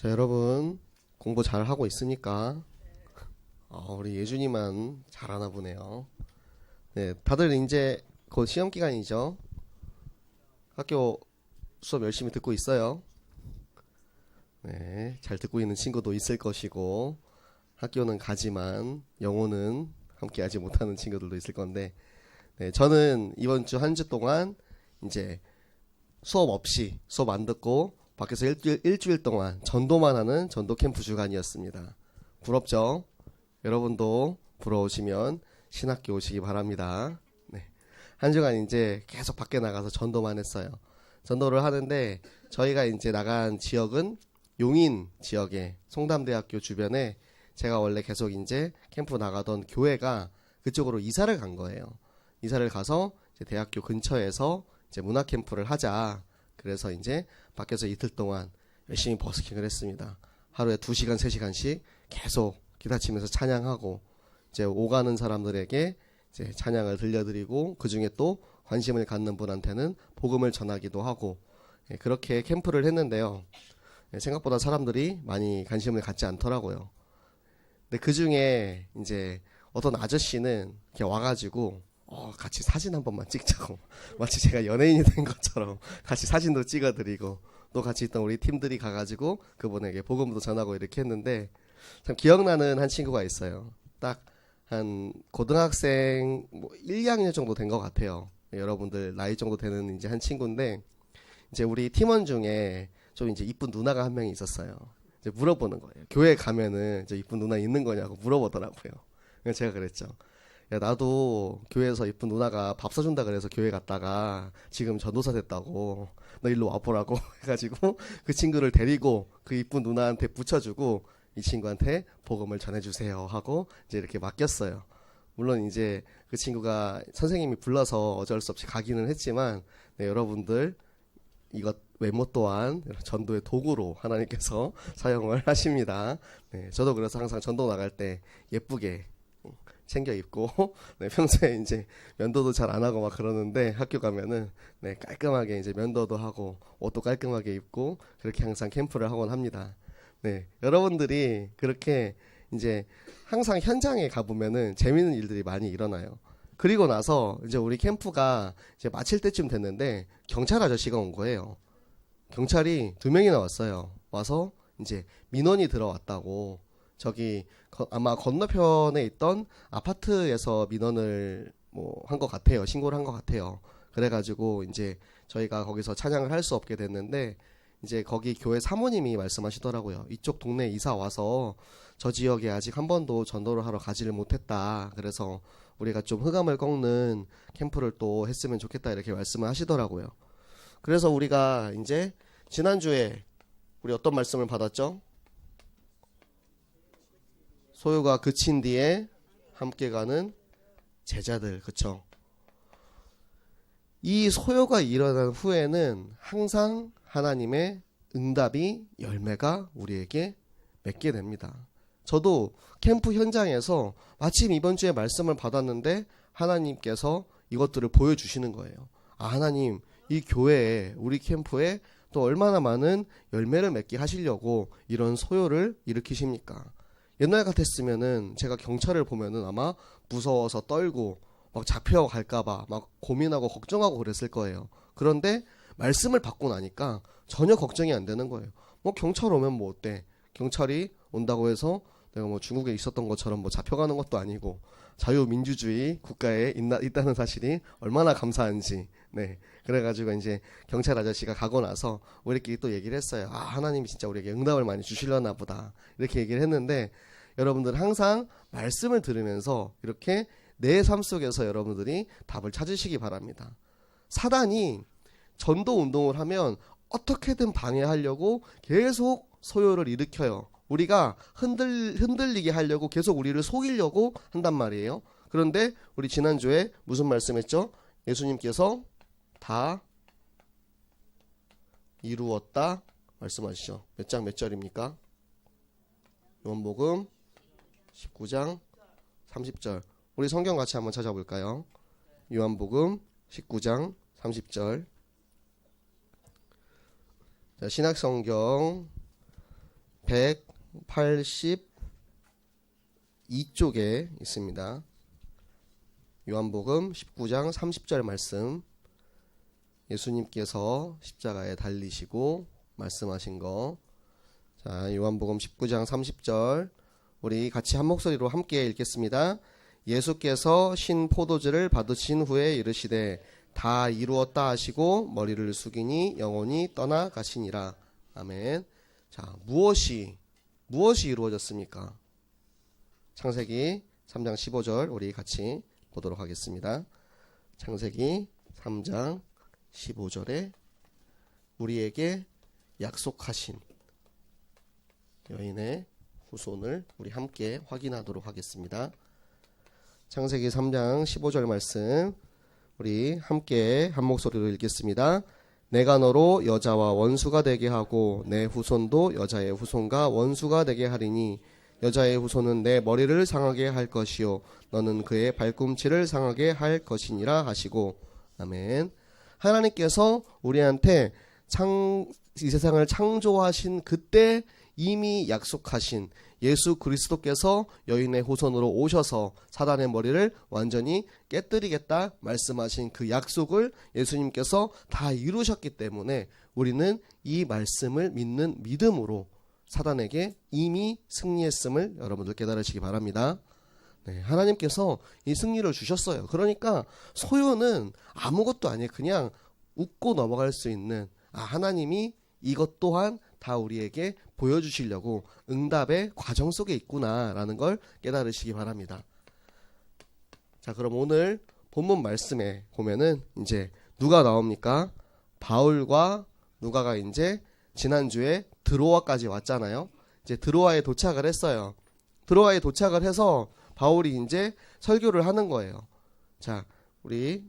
자, 여러분 공부 잘 하고 있습니까? 어, 우리 예준이만 잘하나 보네요. 네, 다들 이제 곧 시험 기간이죠. 학교 수업 열심히 듣고 있어요. 네, 잘 듣고 있는 친구도 있을 것이고 학교는 가지만 영어는 함께하지 못하는 친구들도 있을 건데, 네, 저는 이번 주 한주 동안 이제 수업 없이 수업 안 듣고 밖에서 일주일, 일주일 동안 전도만 하는 전도 캠프 주간이었습니다. 부럽죠? 여러분도 부러우시면 신학교 오시기 바랍니다. 네. 한 주간 이제 계속 밖에 나가서 전도만 했어요. 전도를 하는데 저희가 이제 나간 지역은 용인 지역에 송담대학교 주변에 제가 원래 계속 이제 캠프 나가던 교회가 그쪽으로 이사를 간 거예요. 이사를 가서 대학교 근처에서 이제 문화 캠프를 하자. 그래서 이제 밖에서 이틀 동안 열심히 버스킹을 했습니다. 하루에 2시간, 3시간씩 계속 기다치면서 찬양하고 이제 오가는 사람들에게 이제 찬양을 들려드리고 그 중에 또 관심을 갖는 분한테는 복음을 전하기도 하고 예, 그렇게 캠프를 했는데요. 예, 생각보다 사람들이 많이 관심을 갖지 않더라고요. 근데 그 중에 이제 어떤 아저씨는 이렇게 와가지고 어, 같이 사진 한 번만 찍자고 마치 제가 연예인이 된 것처럼 같이 사진도 찍어드리고 또 같이 있던 우리 팀들이 가가지고 그분에게 복음도 전하고 이렇게 했는데 참 기억나는 한 친구가 있어요. 딱 한 고등학생 뭐 1, 2학년 정도 된 것 같아요. 여러분들 나이 정도 되는 이제 한 친구인데 이제 우리 팀원 중에 좀 이제 이쁜 누나가 한 명이 있었어요. 이제 물어보는 거예요. 교회 가면은 저 이쁜 누나 있는 거냐고 물어보더라고요. 제가 그랬죠. 야 나도 교회에서 이쁜 누나가 밥 사준다 그래서 교회 갔다가 지금 전도사 됐다고 너 일로 와보라고 해가지고 그 친구를 데리고 그 이쁜 누나한테 붙여주고 이 친구한테 복음을 전해주세요 하고 이제 이렇게 맡겼어요. 물론 이제 그 친구가 선생님이 불러서 어쩔 수 없이 가기는 했지만 네, 여러분들 이것 외모 또한 전도의 도구로 하나님께서 사용을 하십니다. 네, 저도 그래서 항상 전도 나갈 때 예쁘게 챙겨 입고 네, 평소에 이제 면도도 잘 안 하고 막 그러는데 학교 가면은 네, 깔끔하게 이제 면도도 하고 옷도 깔끔하게 입고 그렇게 항상 캠프를 하곤 합니다. 네, 여러분들이 그렇게 이제 항상 현장에 가보면은 재밌는 일들이 많이 일어나요. 그리고 나서 이제 우리 캠프가 이제 마칠 때쯤 됐는데 경찰 아저씨가 온 거예요. 경찰이 두 명이나 왔어요. 와서 이제 민원이 들어왔다고 저기 거- 아마 건너편에 있던 아파트에서 민원을 뭐 한 것 같아요. 신고를 한 것 같아요. 그래가지고 이제 저희가 거기서 찬양을 할 수 없게 됐는데 이제 거기 교회 사모님이 말씀하시더라고요. 이쪽 동네 이사 와서 저 지역에 아직 한 번도 전도를 하러 가지를 못했다. 그래서 우리가 좀 흑암을 꺾는 캠프를 또 했으면 좋겠다 이렇게 말씀을 하시더라고요. 그래서 우리가 이제 지난주에 우리 어떤 말씀을 받았죠? 소요가 그친 뒤에 함께 가는 제자들, 그쵸? 이 소요가 일어난 후에는 항상 하나님의 응답이 열매가 우리에게 맺게 됩니다. 저도 캠프 현장에서 마침 이번 주에 말씀을 받았는데 하나님께서 이것들을 보여주시는 거예요. 아, 하나님, 이 교회에, 우리 캠프에 또 얼마나 많은 열매를 맺게 하시려고 이런 소요를 일으키십니까? 옛날 같았으면은 제가 경찰을 보면은 아마 무서워서 떨고 막 잡혀갈까봐 막 고민하고 걱정하고 그랬을 거예요. 그런데 말씀을 받고 나니까 전혀 걱정이 안 되는 거예요. 뭐 경찰 오면 뭐 어때? 경찰이 온다고 해서 내가 뭐 중국에 있었던 것처럼 뭐 잡혀가는 것도 아니고 자유민주주의 국가에 있나, 있다는 사실이 얼마나 감사한지. 네. 그래가지고 이제 경찰 아저씨가 가고 나서 우리끼리 또 얘기를 했어요. 아, 하나님이 진짜 우리에게 응답을 많이 주시려나 보다. 이렇게 얘기를 했는데 여러분들 항상 말씀을 들으면서 이렇게 내 삶 속에서 여러분들이 답을 찾으시기 바랍니다. 사단이 전도 운동을 하면 어떻게든 방해하려고 계속 소요를 일으켜요. 우리가 흔들, 흔들리게 하려고 계속 우리를 속이려고 한단 말이에요. 그런데 우리 지난주에 무슨 말씀했죠? 예수님께서 다 이루었다 말씀하시죠. 몇 장 몇 절입니까? 요한복음 19장 30절. 우리 성경 같이 한번 찾아볼까요? 요한복음 19장 30절. 자, 신약 성경 182쪽에 있습니다. 요한복음 19장 30절 말씀. 예수님께서 십자가에 달리시고 말씀하신 거. 자, 요한복음 19장 30절. 우리 같이 한 목소리로 함께 읽겠습니다. 예수께서 신 포도주를 받으신 후에 이르시되 다 이루었다 하시고 머리를 숙이니 영혼이 떠나가시니라. 아멘. 자, 무엇이 무엇이 이루어졌습니까? 창세기 3장 15절 우리 같이 보도록 하겠습니다. 창세기 3장 15절에 우리에게 약속하신 여인의 후손을 우리 함께 확인하도록 하겠습니다. 창세기 3장 15절 말씀 우리 함께 한 목소리로 읽겠습니다. 내가 너로 여자와 원수가 되게 하고 내 후손도 여자의 후손과 원수가 되게 하리니 여자의 후손은 내 머리를 상하게 할 것이요 너는 그의 발꿈치를 상하게 할 것이니라 하시고 아멘. 하나님께서 우리한테 창 이 세상을 창조하신 그때 이미 약속하신 예수 그리스도께서 여인의 후손으로 오셔서 사단의 머리를 완전히 깨뜨리겠다 말씀하신 그 약속을 예수님께서 다 이루셨기 때문에 우리는 이 말씀을 믿는 믿음으로 사단에게 이미 승리했음을 여러분들 깨달으시기 바랍니다. 네, 하나님께서 이 승리를 주셨어요. 그러니까 소유는 아무것도 아니에요. 그냥 웃고 넘어갈 수 있는 아, 하나님이 이것 또한 다 우리에게 보여주시려고 응답의 과정 속에 있구나라는 걸 깨달으시기 바랍니다. 자, 그럼 오늘 본문 말씀에 보면은 이제 누가 나옵니까? 바울과 누가가 이제 지난주에 드로아까지 왔잖아요. 이제 드로아에 도착을 했어요. 드로아에 도착을 해서 바울이 이제 설교를 하는 거예요. 자, 우리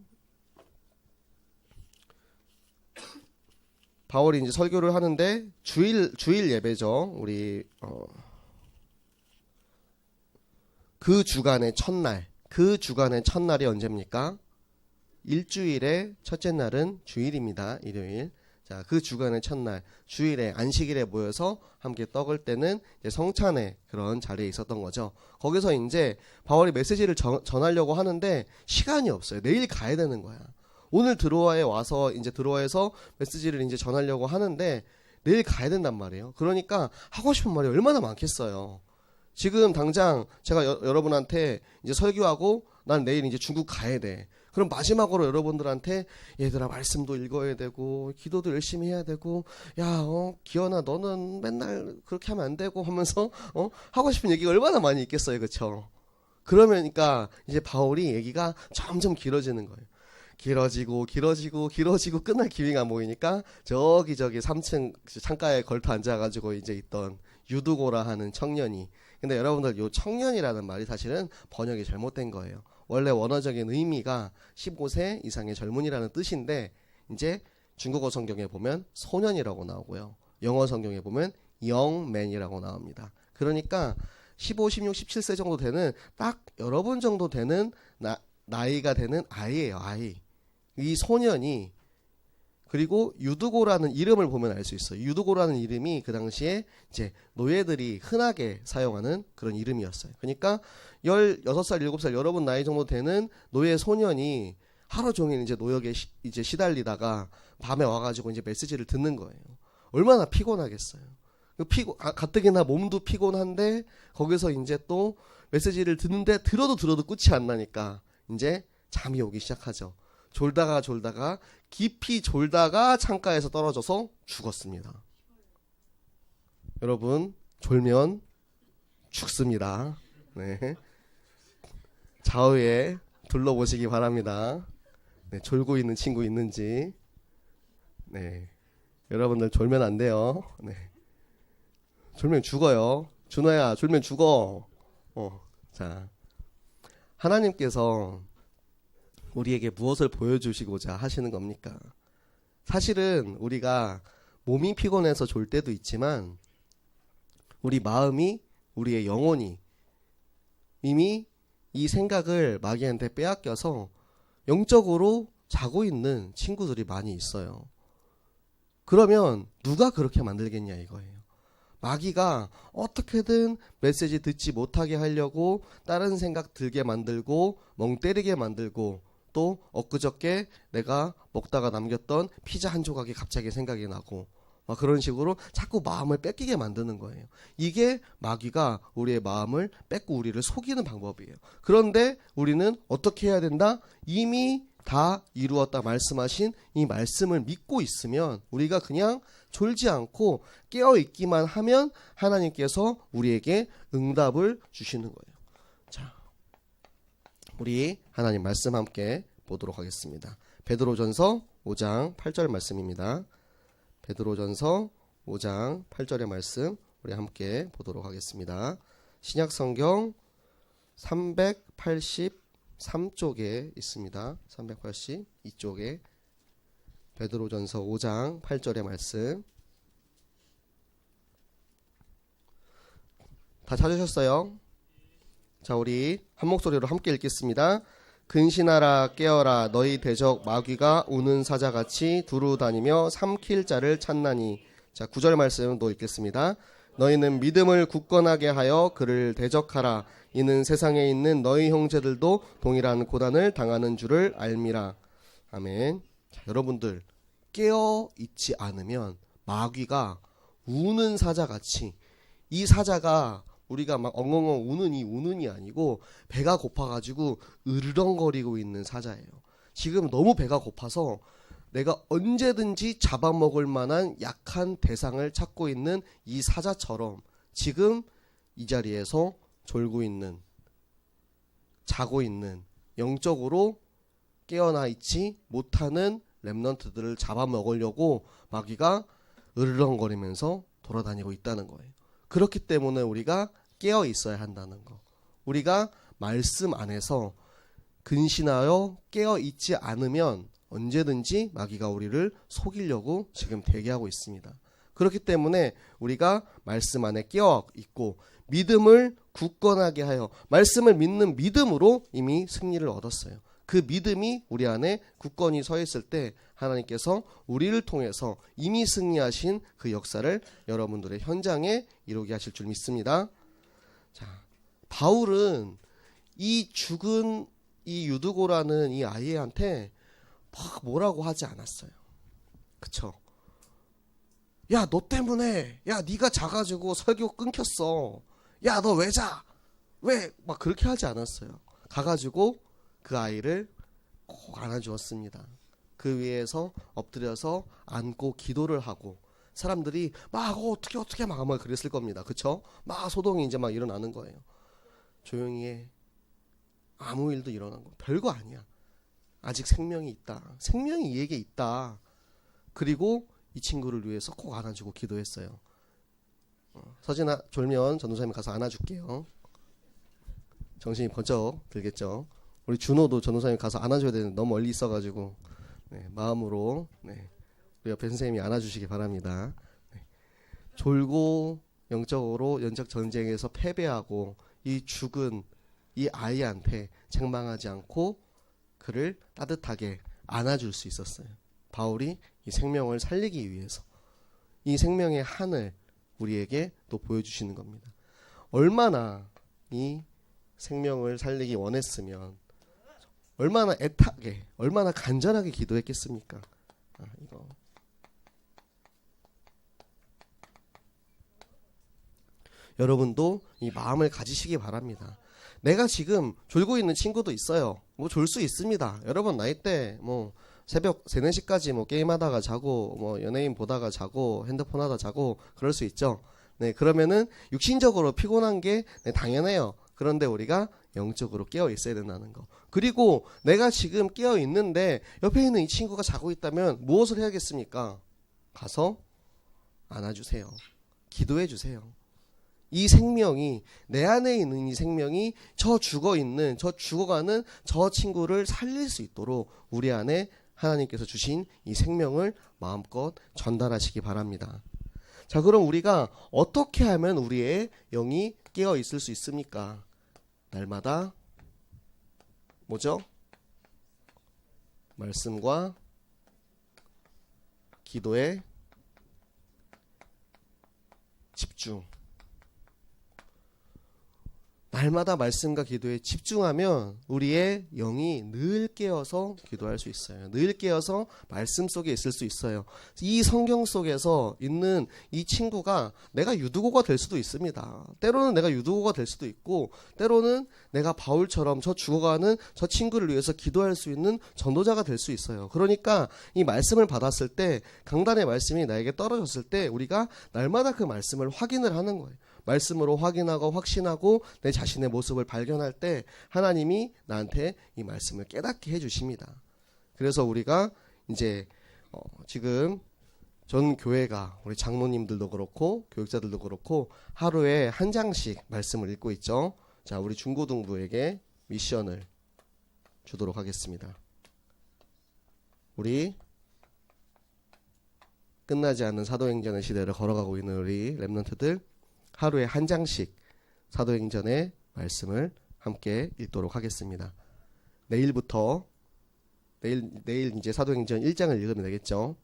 바울이 이제 설교를 하는데 주일 주일 예배죠. 우리 어, 그 주간의 첫날, 그 주간의 첫날이 언제입니까? 일주일의 첫째 날은 주일입니다. 일요일. 자, 그 주간의 첫날, 주일에 안식일에 모여서 함께 떡을 때는 성찬의 그런 자리에 있었던 거죠. 거기서 이제 바울이 메시지를 전, 전하려고 하는데 시간이 없어요. 내일 가야 되는 거야. 오늘 드로아에 와서 이제 드로아에서 메시지를 이제 전하려고 하는데 내일 가야 된단 말이에요. 그러니까 하고 싶은 말이 얼마나 많겠어요. 지금 당장 제가 여, 러분한테 이제 설교하고 난 내일 이제 중국 가야 돼. 그럼 마지막으로 여러분들한테 얘들아 말씀도 읽어야 되고 기도도 열심히 해야 되고 야 어 기현아 너는 맨날 그렇게 하면 안 되고 하면서 어 하고 싶은 얘기가 얼마나 많이 있겠어요 그쵸 그러면니까 이제 바울이 얘기가 점점 길어지는 거예요 길어지고 길어지고 길어지고 끝날 기회가 모이니까 저기 저기 3층 창가에 걸터 앉아가지고 이제 있던 유두고라 하는 청년이 근데 여러분들 요 청년이라는 말이 사실은 번역이 잘못된 거예요. 원래 원어적인 의미가 15세 이상의 젊은이라는 뜻인데 이제 중국어 성경에 보면 소년이라고 나오고요. 영어 성경에 보면 영맨이라고 나옵니다. 그러니까 15, 16, 17세 정도 되는 딱 여러분 정도 되는 나, 나이가 되는 아이예요, 아이. 이 소년이 그리고 유두고라는 이름을 보면 알 수 있어요. 유두고라는 이름이 그 당시에 이제 노예들이 흔하게 사용하는 그런 이름이었어요. 그러니까 16살, 7살 여러분 나이 정도 되는 노예 소년이 하루 종일 이제 노역에 시, 이제 시달리다가 밤에 와가지고 이제 메시지를 듣는 거예요. 얼마나 피곤하겠어요. 그 피고, 아, 가뜩이나 몸도 피곤한데 거기서 이제 또 메시지를 듣는데 들어도 들어도 끝이 안 나니까 이제 잠이 오기 시작하죠. 졸다가 졸다가 깊이 졸다가 창가에서 떨어져서 죽었습니다. 여러분 졸면 죽습니다. 네. 좌우에 둘러보시기 바랍니다. 네, 졸고 있는 친구 있는지. 네. 여러분들 졸면 안 돼요. 네. 졸면 죽어요. 준호야, 졸면 죽어. 어. 자. 하나님께서 우리에게 무엇을 보여주시고자 하시는 겁니까? 사실은 우리가 몸이 피곤해서 졸 때도 있지만 우리 마음이 우리의 영혼이 이미 이 생각을 마귀한테 빼앗겨서 영적으로 자고 있는 친구들이 많이 있어요. 그러면 누가 그렇게 만들겠냐 이거예요. 마귀가 어떻게든 메시지 듣지 못하게 하려고 다른 생각 들게 만들고 멍 때리게 만들고 또 엊그저께 내가 먹다가 남겼던 피자 한 조각이 갑자기 생각이 나고 막 그런 식으로 자꾸 마음을 뺏기게 만드는 거예요. 이게 마귀가 우리의 마음을 뺏고 우리를 속이는 방법이에요. 그런데 우리는 어떻게 해야 된다? 이미 다 이루었다 말씀하신 이 말씀을 믿고 있으면 우리가 그냥 졸지 않고 깨어 있기만 하면 하나님께서 우리에게 응답을 주시는 거예요. 자, 우리 하나님 말씀 함께 보도록 하겠습니다. 베드로전서 5장 8절 말씀입니다. 베드로전서 5장 8절의 말씀 우리 함께 보도록 하겠습니다. 신약 성경 383쪽에 있습니다. 382쪽에 베드로전서 5장 8절의 말씀 다 찾으셨어요? 자, 우리 한 목소리로 함께 읽겠습니다. 근신하라 깨어라 너희 대적 마귀가 우는 사자같이 두루 다니며 삼킬 자를 찾나니 자 9절 말씀도 읽겠습니다. 너희는 믿음을 굳건하게 하여 그를 대적하라 이는 세상에 있는 너희 형제들도 동일한 고난을 당하는 줄을 알미라. 아멘. 자, 여러분들 깨어 있지 않으면 마귀가 우는 사자같이 이 사자가 우리가 막 엉엉엉 우는 이 우는이 아니고 배가 고파가지고 으르렁거리고 있는 사자예요. 지금 너무 배가 고파서 내가 언제든지 잡아먹을 만한 약한 대상을 찾고 있는 이 사자처럼 지금 이 자리에서 졸고 있는 자고 있는 영적으로 깨어나 있지 못하는 랩넌트들을 잡아먹으려고 마귀가 으르렁거리면서 돌아다니고 있다는 거예요. 그렇기 때문에 우리가 깨어 있어야 한다는 거. 우리가 말씀 안에서 근신하여 깨어 있지 않으면 언제든지 마귀가 우리를 속이려고 지금 대기하고 있습니다. 그렇기 때문에 우리가 말씀 안에 깨어 있고 믿음을 굳건하게 하여 말씀을 믿는 믿음으로 이미 승리를 얻었어요. 그 믿음이 우리 안에 굳건히 서 있을 때 하나님께서 우리를 통해서 이미 승리하신 그 역사를 여러분들의 현장에 이루게 하실 줄 믿습니다. 자, 바울은 이 죽은 이 유두고라는 이 아이한테 막 뭐라고 하지 않았어요. 그쵸? 야, 너 때문에, 야, 네가 자가지고 설교 끊겼어. 야, 너 왜 자? 왜? 막 그렇게 하지 않았어요. 가가지고 그 아이를 꼭 안아주었습니다. 그 위에서 엎드려서 안고 기도를 하고 사람들이 막 어, 어떻게 어떻게 막 아마 그랬을 겁니다. 그쵸? 막 소동이 이제 막 일어나는 거예요. 조용히 해. 아무 일도 일어난 거 별거 아니야. 아직 생명이 있다. 생명이 이에게 있다. 그리고 이 친구를 위해서 꼭 안아주고 기도했어요. 어, 서진아 졸면 전도사님 가서 안아줄게요. 정신이 번쩍 들겠죠. 우리 준호도 전도사님 가서 안아줘야 되는데 너무 멀리 있어가지고 네, 마음으로 네, 우리 옆에 선생님이 안아주시기 바랍니다. 네. 졸고 영적으로 연적 전쟁에서 패배하고 이 죽은 이 아이한테 책망하지 않고 그를 따뜻하게 안아줄 수 있었어요. 바울이 이 생명을 살리기 위해서 이 생명의 한을 우리에게 또 보여주시는 겁니다. 얼마나 이 생명을 살리기 원했으면 얼마나 애타게, 얼마나 간절하게 기도했겠습니까? 아, 이거. 여러분도 이 마음을 가지시기 바랍니다. 내가 지금 졸고 있는 친구도 있어요. 뭐 졸 수 있습니다. 여러분 나이 때 뭐 새벽 3, 4시까지 뭐 게임하다가 자고 뭐 연예인 보다가 자고 핸드폰 하다 자고 그럴 수 있죠. 네, 그러면은 육신적으로 피곤한 게 네, 당연해요. 그런데 우리가 영적으로 깨어 있어야 된다는 거. 그리고 내가 지금 깨어 있는데 옆에 있는 이 친구가 자고 있다면 무엇을 해야겠습니까? 가서 안아주세요. 기도해 주세요. 이 생명이 내 안에 있는 이 생명이 저 죽어 있는 저 죽어가는 저 친구를 살릴 수 있도록 우리 안에 하나님께서 주신 이 생명을 마음껏 전달하시기 바랍니다. 자, 그럼 우리가 어떻게 하면 우리의 영이 깨어 있을 수 있습니까? 날마다 뭐죠? 말씀과 집중. 날마다 말씀과 기도에 집중하면 우리의 영이 늘 깨어서 기도할 수 있어요. 늘 깨어서 말씀 속에 있을 수 있어요. 이 성경 속에서 있는 이 친구가 내가 유두고가 될 수도 있습니다. 때로는 내가 유두고가 될 수도 있고, 때로는 내가 바울처럼 저 죽어가는 저 친구를 위해서 기도할 수 있는 전도자가 될 수 있어요. 그러니까 이 말씀을 받았을 때, 강단의 말씀이 나에게 떨어졌을 때, 우리가 날마다 그 말씀을 확인을 하는 거예요. 말씀으로 확인하고 확신하고 내 자신의 모습을 발견할 때 하나님이 나한테 이 말씀을 깨닫게 해주십니다. 그래서 우리가 이제 어 지금 전 교회가 우리 장로님들도 그렇고 교육자들도 그렇고 하루에 한 장씩 말씀을 읽고 있죠. 자, 우리 중고등부에게 미션을 주도록 하겠습니다. 우리 끝나지 않는 사도행전의 시대를 걸어가고 있는 우리 랩런트들 하루에 한 장씩 사도행전의 말씀을 함께 읽도록 하겠습니다. 내일부터 내일 내일 이제 사도행전 1장을 읽으면 되겠죠.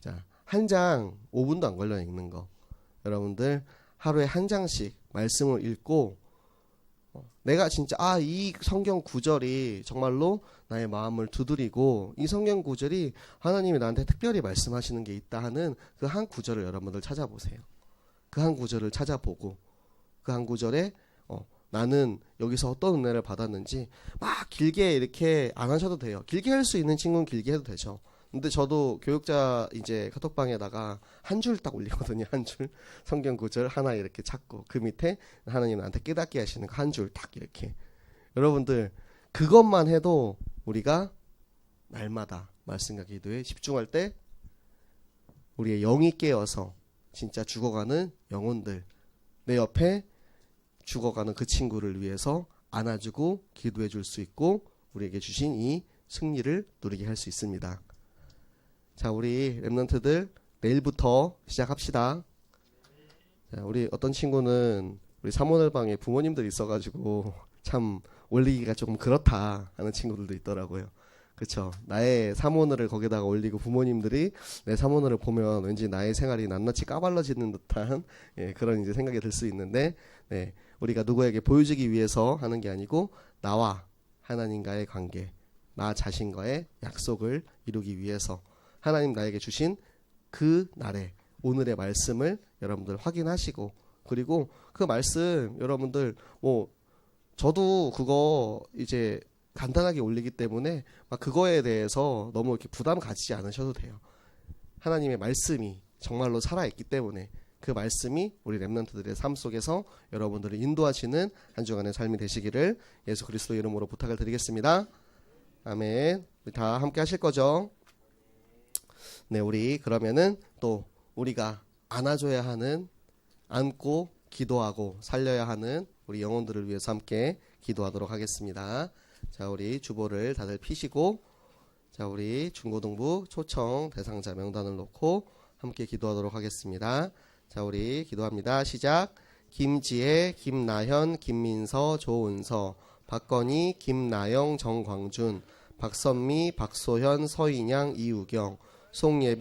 자, 한 장 5분도 안 걸려 읽는 거. 여러분들 하루에 한 장씩 말씀을 읽고 어, 내가 진짜 아 이 성경 구절이 정말로 나의 마음을 두드리고 이 성경 구절이 하나님이 나한테 특별히 말씀하시는 게 있다 하는 그 한 구절을 여러분들 찾아보세요. 그 한 구절을 찾아보고 그 한 구절에 어, 나는 여기서 어떤 은혜를 받았는지 막 길게 이렇게 안 하셔도 돼요. 길게 할 수 있는 친구는 길게 해도 되죠. 근데 저도 교육자 이제 카톡방에다가 한 줄 딱 올리거든요. 한 줄 성경 구절 하나 이렇게 찾고 그 밑에 하나님 나한테 깨닫게 하시는 거한줄 딱 이렇게 여러분들 그것만 해도 우리가 날마다 말씀과 기도에 집중할 때 우리의 영이 깨어서 진짜 죽어가는 영혼들 내 옆에 죽어가는 그 친구를 위해서 안아주고 기도해 줄 수 있고 우리에게 주신 이 승리를 누리게 할 수 있습니다. 자, 우리 랩런트들 내일부터 시작합시다. 자, 우리 어떤 친구는 우리 사모ner방에 부모님들 있어가지고 참 올리기가 조금 그렇다 하는 친구들도 있더라고요. 그렇죠. 나의 사모ner을 거기다가 올리고 부모님들이 내 사모ner을 보면 왠지 나의 생활이 낱낱이 까발려지는 듯한 예, 그런 이제 생각이 들 수 있는데 네, 우리가 누구에게 보여주기 위해서 하는 게 아니고 나와 하나님과의 관계, 나 자신과의 약속을 이루기 위해서 하나님 나에게 주신 그 날에 오늘의 말씀을 여러분들 확인하시고 그리고 그 말씀 여러분들 뭐 저도 그거 이제 간단하게 올리기 때문에 막 그거에 대해서 너무 이렇게 부담 가지지 않으셔도 돼요. 하나님의 말씀이 정말로 살아 있기 때문에 그 말씀이 우리 렘넌트들의 삶 속에서 여러분들을 인도하시는 한 주간의 삶이 되시기를 예수 그리스도 이름으로 부탁을 드리겠습니다. 아멘. 다 함께 하실 거죠? 네, 우리 그러면은 또 우리가 안아줘야 하는 안고 기도하고 살려야 하는 우리 영혼들을 위해서 함께 기도하도록 하겠습니다. 자, 우리 주보를 다들 피시고 자, 우리 중고등부 초청 대상자 명단을 놓고 함께 기도하도록 하겠습니다. 자, 우리 기도합니다. 시작. 김지혜, 김나현, 김민서, 조은서, 박건희, 김나영, 정광준, 박선미, 박소현, 서인양, 이우경, 송예빈